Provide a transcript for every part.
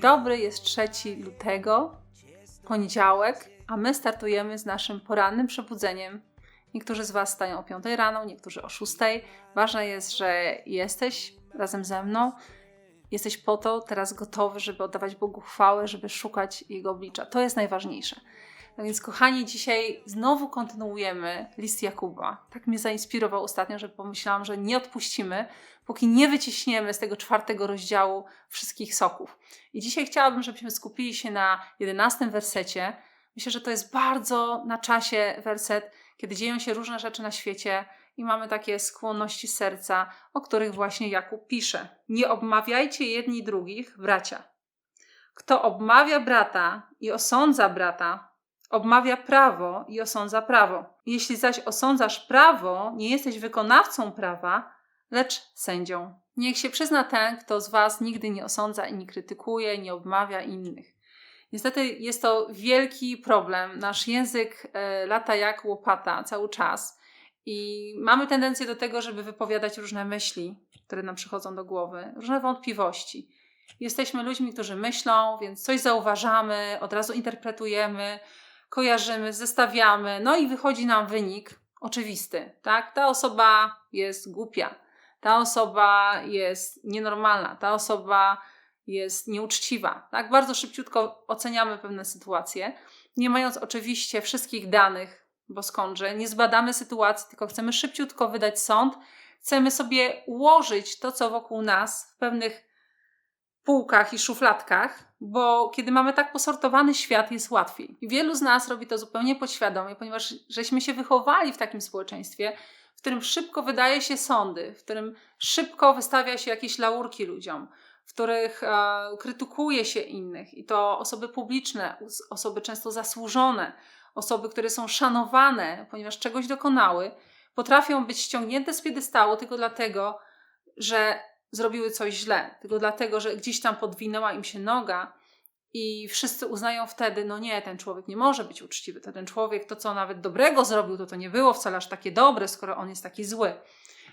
Dobry, jest 3 lutego, poniedziałek, a my startujemy z naszym porannym przebudzeniem. Niektórzy z Was stają o 5 rano, niektórzy o 6. Ważne jest, że jesteś razem ze mną. Jesteś po to teraz gotowy, żeby oddawać Bogu chwałę, żeby szukać Jego oblicza. To jest najważniejsze. No więc, kochani, dzisiaj znowu kontynuujemy list Jakuba. Tak mnie zainspirował ostatnio, że pomyślałam, że nie odpuścimy, póki nie wyciśniemy z tego czwartego rozdziału wszystkich soków. I dzisiaj chciałabym, żebyśmy skupili się na jedenastym wersecie. Myślę, że to jest bardzo na czasie werset, kiedy dzieją się różne rzeczy na świecie i mamy takie skłonności serca, o których właśnie Jakub pisze. Nie obmawiajcie jedni drugich, bracia. Kto obmawia brata i osądza brata, obmawia prawo i osądza prawo. Jeśli zaś osądzasz prawo, nie jesteś wykonawcą prawa, lecz sędzią. Niech się przyzna ten, kto z Was nigdy nie osądza i nie krytykuje, nie obmawia innych. Niestety jest to wielki problem. Nasz język e, lata jak łopata cały czas i mamy tendencję do tego, żeby wypowiadać różne myśli, które nam przychodzą do głowy, różne wątpliwości. Jesteśmy ludźmi, którzy myślą, więc coś zauważamy, od razu interpretujemy, kojarzymy, zestawiamy, no i wychodzi nam wynik oczywisty, tak? Ta osoba jest głupia, ta osoba jest nienormalna, ta osoba jest nieuczciwa, tak? Bardzo szybciutko oceniamy pewne sytuacje, nie mając oczywiście wszystkich danych, bo skądże, nie zbadamy sytuacji, tylko chcemy szybciutko wydać sąd, chcemy sobie ułożyć to, co wokół nas w pewnych półkach i szufladkach, bo kiedy mamy tak posortowany świat, jest łatwiej. I wielu z nas robi to zupełnie podświadomie, ponieważ żeśmy się wychowali w takim społeczeństwie, w którym szybko wydaje się sądy, w którym szybko wystawia się jakieś laurki ludziom, w których e, krytykuje się innych i to osoby publiczne, osoby często zasłużone, osoby, które są szanowane, ponieważ czegoś dokonały, potrafią być ściągnięte z piedestału tylko dlatego, że zrobiły coś źle, tylko dlatego, że gdzieś tam podwinęła im się noga i wszyscy uznają wtedy, no nie, ten człowiek nie może być uczciwy, to ten człowiek to, co nawet dobrego zrobił, to to nie było wcale aż takie dobre, skoro on jest taki zły.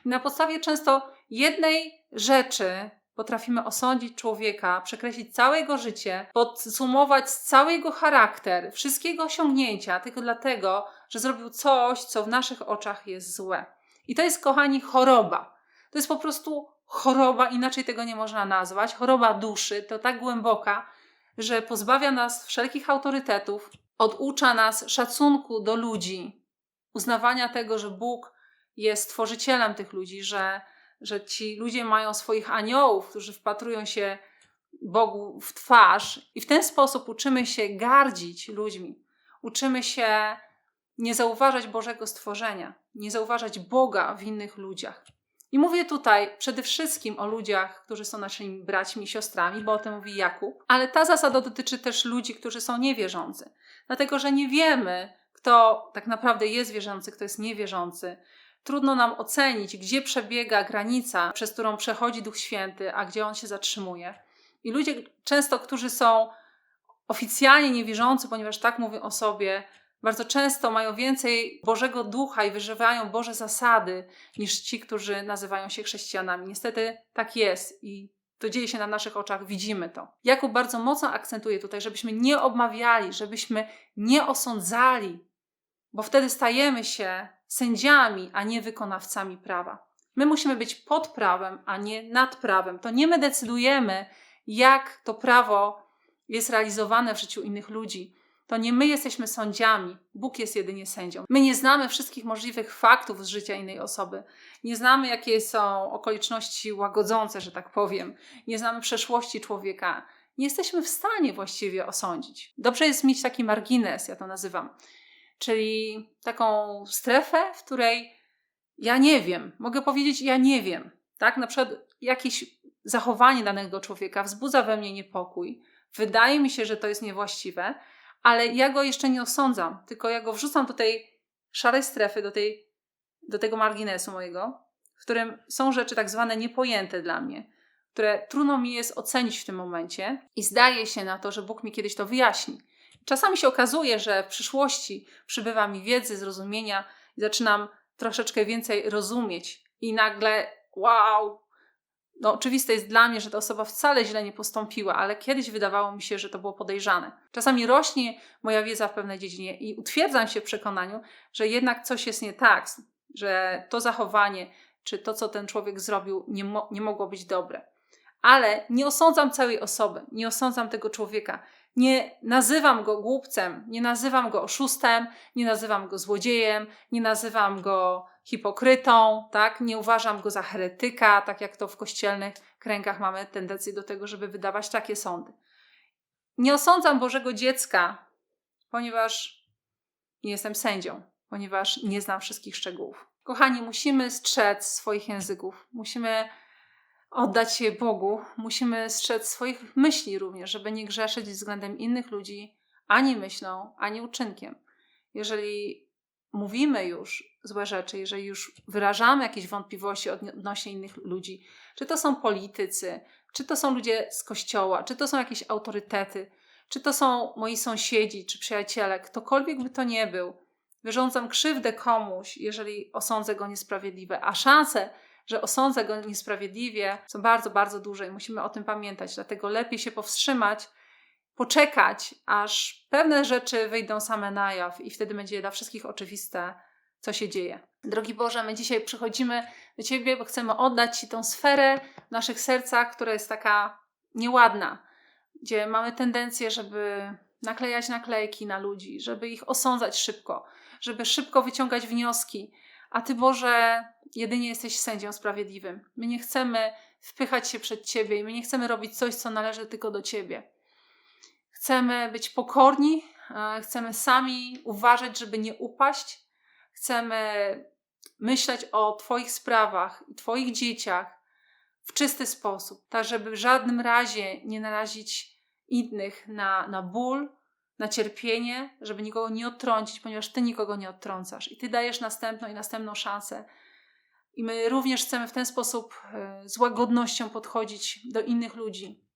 I na podstawie często jednej rzeczy potrafimy osądzić człowieka, przekreślić całe jego życie, podsumować cały jego charakter, wszystkie jego osiągnięcia, tylko dlatego, że zrobił coś, co w naszych oczach jest złe. I to jest, kochani, choroba. To jest po prostu choroba, inaczej tego nie można nazwać, choroba duszy, to tak głęboka, że pozbawia nas wszelkich autorytetów, oducza nas szacunku do ludzi, uznawania tego, że Bóg jest stworzycielem tych ludzi, że, że ci ludzie mają swoich aniołów, którzy wpatrują się Bogu w twarz, i w ten sposób uczymy się gardzić ludźmi. Uczymy się nie zauważać Bożego stworzenia, nie zauważać Boga w innych ludziach. I mówię tutaj przede wszystkim o ludziach, którzy są naszymi braćmi i siostrami, bo o tym mówi Jakub, ale ta zasada dotyczy też ludzi, którzy są niewierzący, dlatego że nie wiemy, kto tak naprawdę jest wierzący, kto jest niewierzący. Trudno nam ocenić, gdzie przebiega granica, przez którą przechodzi Duch Święty, a gdzie on się zatrzymuje. I ludzie często, którzy są oficjalnie niewierzący, ponieważ tak mówią o sobie, bardzo często mają więcej Bożego Ducha i wyżywają Boże zasady niż ci, którzy nazywają się chrześcijanami. Niestety tak jest i to dzieje się na naszych oczach, widzimy to. Jakub bardzo mocno akcentuje tutaj, żebyśmy nie obmawiali, żebyśmy nie osądzali, bo wtedy stajemy się sędziami, a nie wykonawcami prawa. My musimy być pod prawem, a nie nad prawem. To nie my decydujemy, jak to prawo jest realizowane w życiu innych ludzi to nie my jesteśmy sędziami, Bóg jest jedynie sędzią. My nie znamy wszystkich możliwych faktów z życia innej osoby. Nie znamy, jakie są okoliczności łagodzące, że tak powiem. Nie znamy przeszłości człowieka. Nie jesteśmy w stanie właściwie osądzić. Dobrze jest mieć taki margines, ja to nazywam, czyli taką strefę, w której ja nie wiem, mogę powiedzieć, ja nie wiem. Tak, na przykład jakieś zachowanie danego człowieka wzbudza we mnie niepokój. Wydaje mi się, że to jest niewłaściwe, ale ja go jeszcze nie osądzam, tylko ja go wrzucam do tej szarej strefy, do, tej, do tego marginesu mojego, w którym są rzeczy tak zwane niepojęte dla mnie, które trudno mi jest ocenić w tym momencie i zdaje się na to, że Bóg mi kiedyś to wyjaśni. Czasami się okazuje, że w przyszłości przybywa mi wiedzy, zrozumienia i zaczynam troszeczkę więcej rozumieć i nagle wow, no, oczywiste jest dla mnie, że ta osoba wcale źle nie postąpiła, ale kiedyś wydawało mi się, że to było podejrzane. Czasami rośnie moja wiedza w pewnej dziedzinie i utwierdzam się w przekonaniu, że jednak coś jest nie tak, że to zachowanie czy to, co ten człowiek zrobił, nie, mo- nie mogło być dobre. Ale nie osądzam całej osoby, nie osądzam tego człowieka. Nie nazywam go głupcem, nie nazywam go oszustem, nie nazywam go złodziejem, nie nazywam go hipokrytą, tak? Nie uważam go za heretyka, tak jak to w kościelnych kręgach mamy tendencję do tego, żeby wydawać takie sądy. Nie osądzam Bożego dziecka, ponieważ nie jestem sędzią, ponieważ nie znam wszystkich szczegółów. Kochani, musimy strzec swoich języków, musimy oddać się Bogu, musimy strzec swoich myśli również, żeby nie grzeszyć względem innych ludzi ani myślą, ani uczynkiem. Jeżeli mówimy już złe rzeczy, jeżeli już wyrażamy jakieś wątpliwości odnośnie innych ludzi, czy to są politycy, czy to są ludzie z kościoła, czy to są jakieś autorytety, czy to są moi sąsiedzi, czy przyjaciele, ktokolwiek by to nie był, wyrządzam krzywdę komuś, jeżeli osądzę go niesprawiedliwe, a szanse, że osądzę go niesprawiedliwie, są bardzo, bardzo duże i musimy o tym pamiętać. Dlatego lepiej się powstrzymać, poczekać, aż pewne rzeczy wyjdą same na jaw i wtedy będzie dla wszystkich oczywiste, co się dzieje. Drogi Boże, my dzisiaj przychodzimy do Ciebie, bo chcemy oddać Ci tą sferę w naszych sercach, która jest taka nieładna, gdzie mamy tendencję, żeby naklejać naklejki na ludzi, żeby ich osądzać szybko, żeby szybko wyciągać wnioski. A Ty, Boże, jedynie jesteś sędzią sprawiedliwym. My nie chcemy wpychać się przed Ciebie i my nie chcemy robić coś, co należy tylko do Ciebie. Chcemy być pokorni, e, chcemy sami uważać, żeby nie upaść, chcemy myśleć o Twoich sprawach i Twoich dzieciach w czysty sposób, tak żeby w żadnym razie nie narazić innych na, na ból, na cierpienie, żeby nikogo nie odtrącić, ponieważ Ty nikogo nie odtrącasz i Ty dajesz następną i następną szansę. I my również chcemy w ten sposób e, z łagodnością podchodzić do innych ludzi,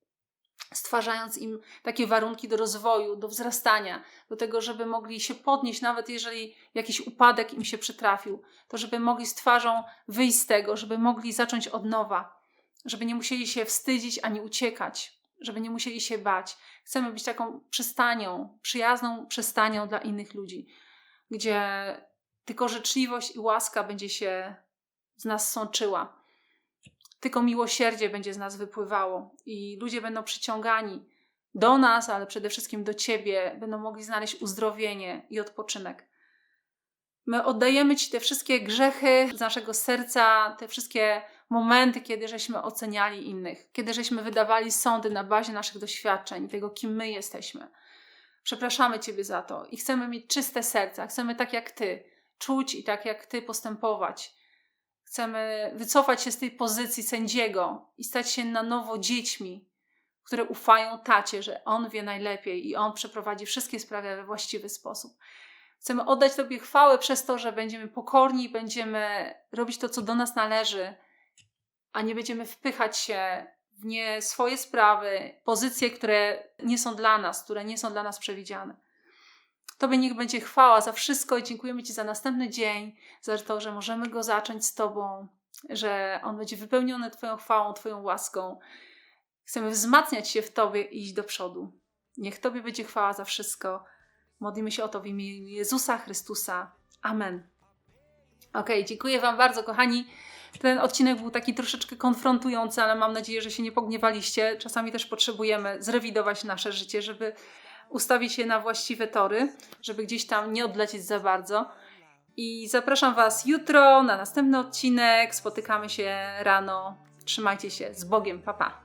stwarzając im takie warunki do rozwoju, do wzrastania, do tego, żeby mogli się podnieść, nawet jeżeli jakiś upadek im się przytrafił, to żeby mogli z twarzą wyjść z tego, żeby mogli zacząć od nowa, żeby nie musieli się wstydzić ani uciekać, żeby nie musieli się bać. Chcemy być taką przystanią, przyjazną przystanią dla innych ludzi, gdzie tylko życzliwość i łaska będzie się z nas sączyła. Tylko miłosierdzie będzie z nas wypływało i ludzie będą przyciągani do nas, ale przede wszystkim do Ciebie, będą mogli znaleźć uzdrowienie i odpoczynek. My oddajemy Ci te wszystkie grzechy z naszego serca, te wszystkie momenty, kiedy żeśmy oceniali innych, kiedy żeśmy wydawali sądy na bazie naszych doświadczeń, tego, kim my jesteśmy. Przepraszamy Ciebie za to i chcemy mieć czyste serca, chcemy tak jak Ty, czuć i tak jak Ty postępować. Chcemy wycofać się z tej pozycji sędziego i stać się na nowo dziećmi, które ufają tacie, że on wie najlepiej i on przeprowadzi wszystkie sprawy we właściwy sposób. Chcemy oddać Tobie chwałę przez to, że będziemy pokorni, będziemy robić to, co do nas należy, a nie będziemy wpychać się w nie swoje sprawy, pozycje, które nie są dla nas, które nie są dla nas przewidziane. Tobie niech będzie chwała za wszystko i dziękujemy Ci za następny dzień, za to, że możemy go zacząć z Tobą, że on będzie wypełniony Twoją chwałą, Twoją łaską. Chcemy wzmacniać się w Tobie i iść do przodu. Niech Tobie będzie chwała za wszystko. Modlimy się o to w imieniu Jezusa Chrystusa. Amen. Ok, dziękuję Wam bardzo, kochani. Ten odcinek był taki troszeczkę konfrontujący, ale mam nadzieję, że się nie pogniewaliście. Czasami też potrzebujemy zrewidować nasze życie, żeby ustawić je na właściwe tory, żeby gdzieś tam nie odlecieć za bardzo. I zapraszam Was jutro na następny odcinek. Spotykamy się rano. Trzymajcie się. Z Bogiem. Pa, pa.